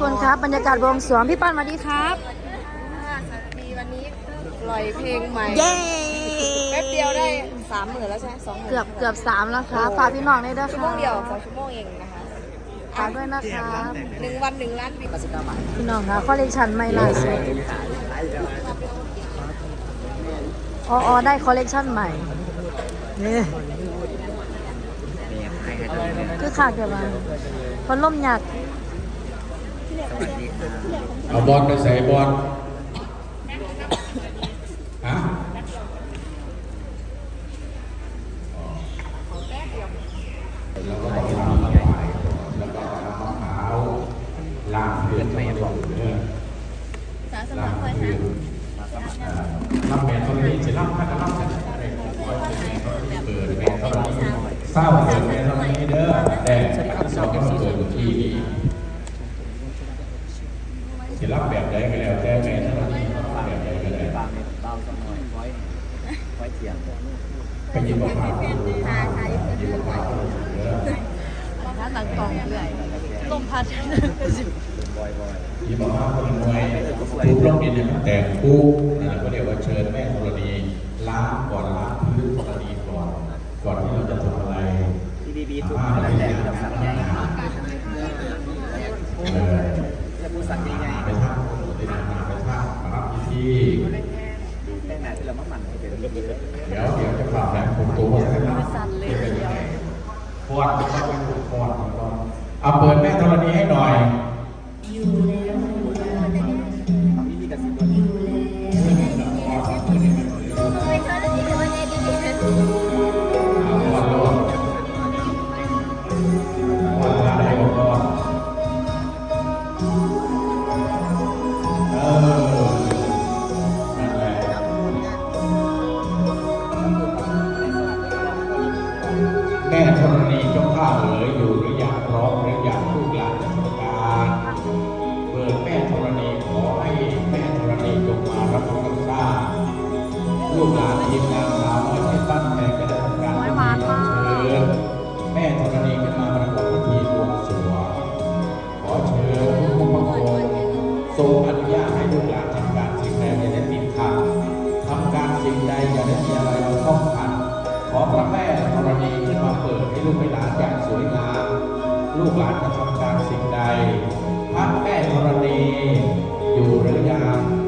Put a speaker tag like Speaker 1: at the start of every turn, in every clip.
Speaker 1: คนครับ บรรยากาศวงสรวงพี่ปั้นสวัสดีครับ
Speaker 2: มีวันนี้ปล่อยเพลงใหม่
Speaker 1: เย้
Speaker 2: แป๊บเดียวได้สามหมื่นแล้วใช่ไหมสองหมื่น
Speaker 1: เกือบเกือบสามแล้วครับฝากพี่น้องได้ด้วย
Speaker 2: ชั่ว
Speaker 1: ค่ะ
Speaker 2: โมงเดียวสองชั่วโมงเองนะคะ
Speaker 1: ฝากด้วยนะครับ
Speaker 2: หนึ่งวันหนึ่งล้านวิว
Speaker 1: พี่น้องคะคอลเลคชันใหม่ล่าสุดอ๋ออ๋อได้คอลเลคชันใหม่นี่คือขาดเดี๋ยวมาพัดลมหยัก
Speaker 3: เอาบอลไปใส่บอลฮะแล้วก็ต้องล้างน้ำลาแล้วก็ล้างมะพร้าวล้างเพื่อนไม่ลงเนื้อล้างเพื่อนรับแม่เท่านี้จะรับถ้าจะรับจะได้ของขอให้แม่เท่านี้เปิดแม่เท่านี้เศร้าเปิดแม่เท่านี้เด้อแต่อันที่สองก็เปิดที่นี่ จะรับแบบใดก็แล้วแต่แม่ถ้าเรารับแบบใดก็แล้ว
Speaker 4: บางเบาสักหน่อยไว้ไว้เถียง
Speaker 3: ไปยินบอกข่าวยินบอกข่าวเด้อ
Speaker 1: ร้าหลังกองเรื่อยลมพัด
Speaker 4: บ่อยบ่อย
Speaker 3: ยินบอกข่าวคนรวยทุกโรงเรียนเนี่แต่งคู่นั่นแหละก็เรียกว่าเชิญแม่ธรณีล้างก่อนล้างพื้นธรณีก่อนก่อนที่เราจะทำอะไร
Speaker 4: ที่ดีบีทุก
Speaker 3: อา
Speaker 4: อะไร
Speaker 3: หาร
Speaker 4: แห
Speaker 3: แห
Speaker 4: ละ
Speaker 3: ละ
Speaker 4: กับสังใหญ่
Speaker 3: เออ
Speaker 4: จะพูดสังใหญ่
Speaker 3: ไปทางไปทางไปทางมารับพิธี
Speaker 4: แค่ไหนที่ เรามั่มันเป็น
Speaker 3: เดี๋ยวเดี๋ยวจะฝากนะผมตัวมาสักหน่อยฟอดฟอดฟอดฟอดเอาเปิดแม่ธรณีให้หน่อย
Speaker 4: ร้
Speaker 3: องหรืออยากลูกหลานจะทำการเปิดแม่ธรณีขอให้แม่ธรณีจงมารับรู้กับข้าลูกหลานทีมงานสาวน้อยที่ตั้งใจจะได้ทำการเชิญแม่ธรณีขึ้นมาประกอบพิธีบวงสรวงขอเชิญผู้ปกครองทรงอนุญาตให้ลูกหลานทำการสิ่งใดอย่าได้ติดขัดทำการสิ่งใดอย่าได้มีอะไรมาข้องขัดขอพระแม่ธรณีขึ้นมาเปิดให้ลูกหลานอย่างสวยงาม ลูกหลานจะทำการสิ่งใดพระแม่ธรณีอยู่หรือยัง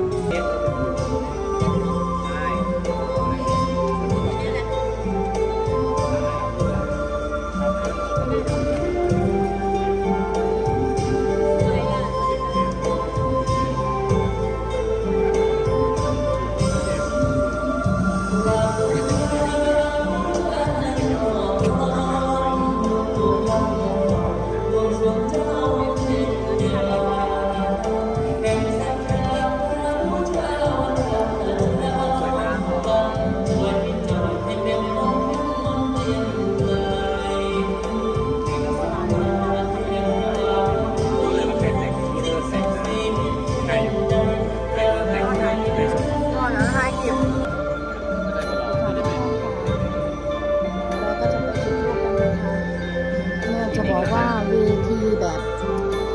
Speaker 1: แบบ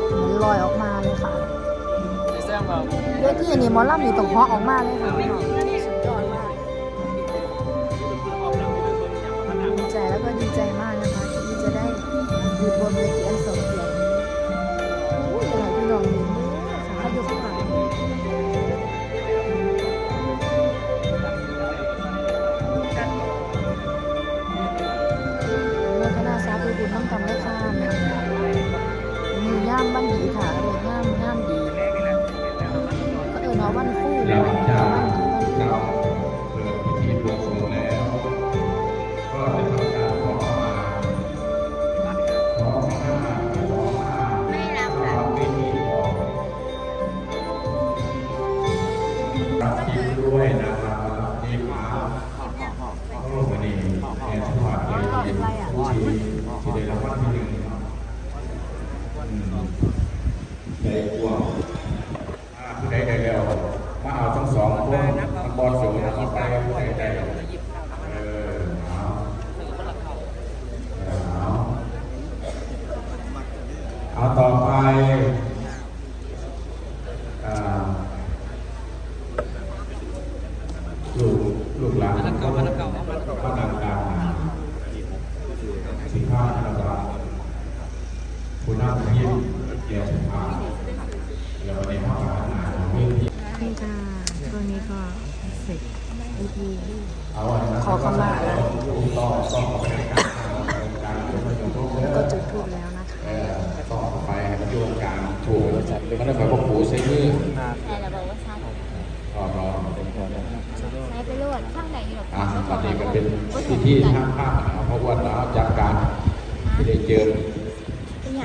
Speaker 1: เหมือนลอยออกมาเลยค่ะ
Speaker 4: แซมเรา
Speaker 1: เวทีอันนี้หมอลำอยู่ตรงหอออกมาเลยค่ะพี่น้องสุดยอดมากดีใจแล้วก็ดีใจมากนะคะที่จะได้อยู่บนเวทีอันสมเกียรตินี้โอ้ยหลายพี่น้องนี่ค่ะเขาอยู่ข้างหลัง มีย่ามบ้านดีค่ะเรียกย่ามย่ามดี ก็เออเนาะวันคู่
Speaker 3: หลัง
Speaker 1: วัน
Speaker 3: จาก
Speaker 1: วันดีวันคู่
Speaker 3: เราเปิดพิธีบวงสรวงแล้ว ก็จะทำการขอขมาขอขมาขอขมาไม่รับค่ะพิธีบอกรับทิพย์ด้วยนะครับรับทิพย์มาโอ้วันนี้แอนสวัสดิ์เลยที่ที่ได้รับวันที่หนึ่งอืมใจกว้าง ผู้ใดได้แล้วมาเอาทั้งสองพวกทั้งบอลสูงทั้งไปผู้ใดได้เออเอาเอาเอาต่อไป ผู้นำทีมเกี่ยวกับความแล้วในห้องอาหารของเรื่องที่
Speaker 1: นี่ค่ะตอนนี้ก็เสร็จพิธี
Speaker 3: เอาอันนั้น
Speaker 1: ขอเข้ามาแล้ว
Speaker 3: ต้องต้องเอาไปในการทำการเดี๋ยวมันจะต้องเก็
Speaker 1: จุดทูบแล้วนะคะ
Speaker 3: ออต้อไปให้มันโยงการถูกมันได้หมายว่าปู่ใช้มือ
Speaker 5: แต่เราบอกว่าซัด
Speaker 3: อ๋อรอ
Speaker 5: ใช้ไปรวดข้างไหนอยู่หรอก
Speaker 3: อะปฏิก็เป็นพิธีทางภาพนะครับเพราะว่าเราจากการที่ได้เจอ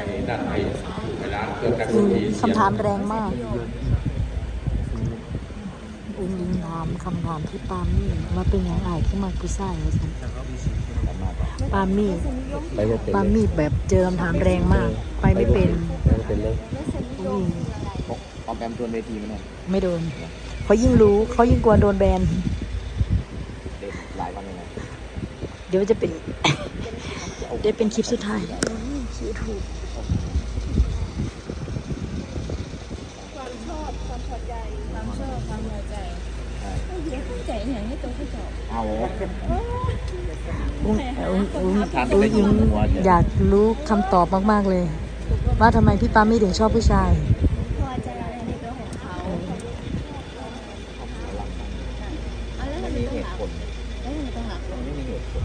Speaker 3: ในด้านใน
Speaker 1: คำถามแรงมากอุ้งยิงถามคำถามที่ปามี่ว่าเป็นอย่างไรที่มากุซ่าอย่างฉันปามี่
Speaker 4: ปา
Speaker 1: มี่แบบเจอคำถามแรงมาก ไปไม่เป็น
Speaker 4: ไปไม่เป็นเลย
Speaker 5: แล้วเซนนิยม
Speaker 4: แอมชวนเวทีไหมันหน่ย
Speaker 1: ไม่โดนเขายิ่งรู้เขายิ่งกลัวโดนแบน
Speaker 4: เด็กหลายวันเลยนะ
Speaker 1: เดี๋ยวจะเป็น เดี๋ยวเป็นคลิปสุดท้ายคิวถูก
Speaker 5: ความชอบความพอใจ ความชอบความพอใจไม่เยอะเข้าใจอย่างนี้ตัวเขาจบ
Speaker 4: เอา
Speaker 1: อุ้งอุ้งอุ้งอุ้งยิงอยากรู้คำตอบมากๆเลย ว่าทำไมพี่ปามี่ถึงชอบผู้ชาย
Speaker 5: พอใจในตัวของเขาเอาแล้วมัน
Speaker 4: มี
Speaker 5: ต้อง
Speaker 4: เห
Speaker 5: ห
Speaker 4: ตุ
Speaker 5: ลัก
Speaker 4: ผล
Speaker 5: แล้วมันต้องหลัก
Speaker 4: ไม่มีเหตุผล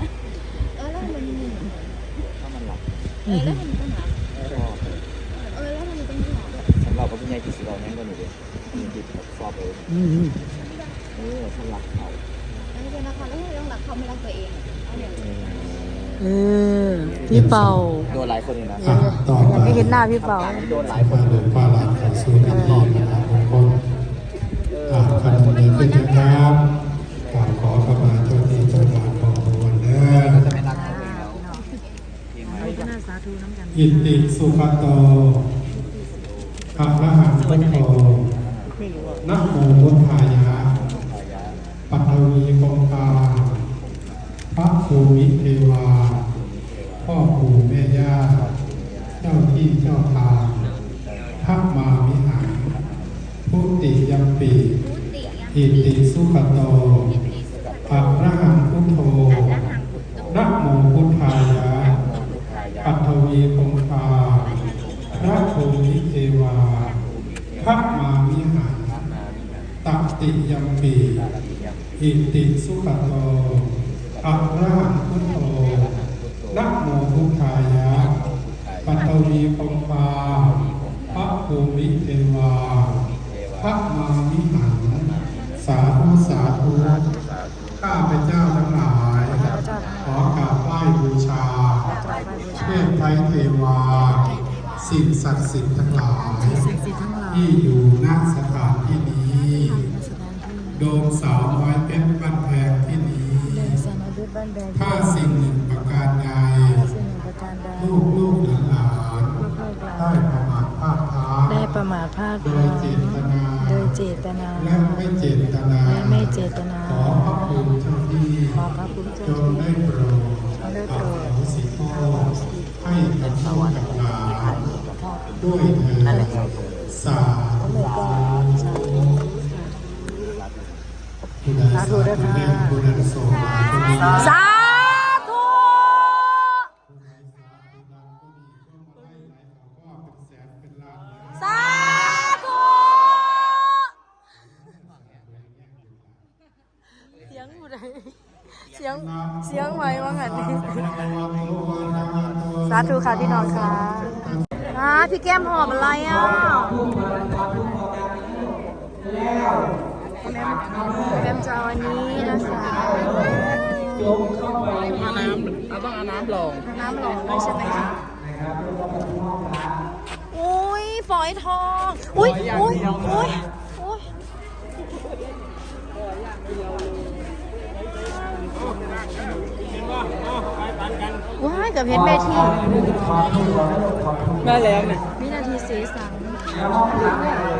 Speaker 5: เออแล้วมันมี
Speaker 4: ถ้ามันหลับ
Speaker 5: เออแล้วมันต้องหลัก
Speaker 4: ก็
Speaker 5: เออแล้วมันต้องหลัก
Speaker 4: สำหรับก็เป็นไงที่สิเราแน่นกว่าหนูเลย มีจิตสอบเลย
Speaker 1: อืม
Speaker 4: เออถ้าหลักเขา
Speaker 5: อันนี้เป็นละครแล้วไม่ต้องหลักเขาไม่รักตัวเองเอาอย่างนี้
Speaker 1: เออพี่เป่า
Speaker 4: โดนหลายคนเลยนะ
Speaker 1: อยากอยากให้เห็นหน้าพี่เป่า
Speaker 4: โดนหลายคน
Speaker 6: หลวงพ่อหลานเข้าสู่น้ำนอนนะครับทุกคนอ่าขณะนี้ขึ้นนะครับกราบขอขมาเจ้าที่เจ้าทางของพระวันเด้อ
Speaker 4: จะไม่รักเขาเองแล้ว
Speaker 1: เราก็น่าสาธุน้ำกัน
Speaker 6: อิติสุขโตอะระหังพุทโธนะโมพุทธายะ ปัทวีคงคาพระ ภูมิเทวา พ่อปู่แม่ย่า เจ้าที่เจ้าทางทัพมาวิหารพุติยัมปีอิติสุขโตอะระหังพุทโธนะโมพุทธายะปัทวีคงคาพระภูมิเทวาทัพมาวิหารตัติยัมปีอิติสุขโต อะระหังพุทโธนะโมพุทธายะปัตตวีคงคาพระภูมิเทวาพระมามิหันสาธุสาธุข้าพเจ้าทั้งหลาย ขอกราบไหว้บูชาเทพไทยเทวา สิ่งศักดิ์สิทธิ์ทั้งหลาย
Speaker 1: ที่
Speaker 6: อยู่ณสถานที่นี้ โดมสาวน้อยเพชรบ้านแพงที่นี้ ถ้าสิ่งหนึ่งประการใด
Speaker 1: ถ้าสิ่งหนึ่งประการใด
Speaker 6: ลูกลูกหลานหลาน
Speaker 1: ลูกลูกหลา
Speaker 6: ได้
Speaker 1: น
Speaker 6: ประมาทพลาดพลั้ง
Speaker 1: ได้ประมาทพลาดพ
Speaker 6: โด
Speaker 1: ลั้
Speaker 6: ย
Speaker 1: ง
Speaker 6: เจตนา
Speaker 1: โดยเจตนา
Speaker 6: และไม่เจตนา
Speaker 1: และไม่เจตนา
Speaker 6: ขอพระคุณเจ้าที่
Speaker 1: ขอพระคุณเจ้า
Speaker 6: จงได้โปรด
Speaker 1: ได้
Speaker 6: อ
Speaker 1: โปรด
Speaker 6: โหสิโทษให้กับลูกกับหลานด้วย
Speaker 1: สาธุสาธุเสียงผู้ใดเสียงเสียงไหมว่างั้นนี่สาธุค่ะพี่น้องค่ะอ่าพี่แก้มหอมอะไรอะแก้มจะเอาอันนี้นะคะ
Speaker 4: เอาน้ำเราต้องเอาน้ำลง
Speaker 1: น้ำหลองด้วยใช่ไหมคะอุ้ยฝอยทองอุ้ยอุ้ยอุ้ยอุ้ยว้ายกับเพชรเบที
Speaker 4: ได้แล้วเนี่ย
Speaker 1: วินาทีสีสัน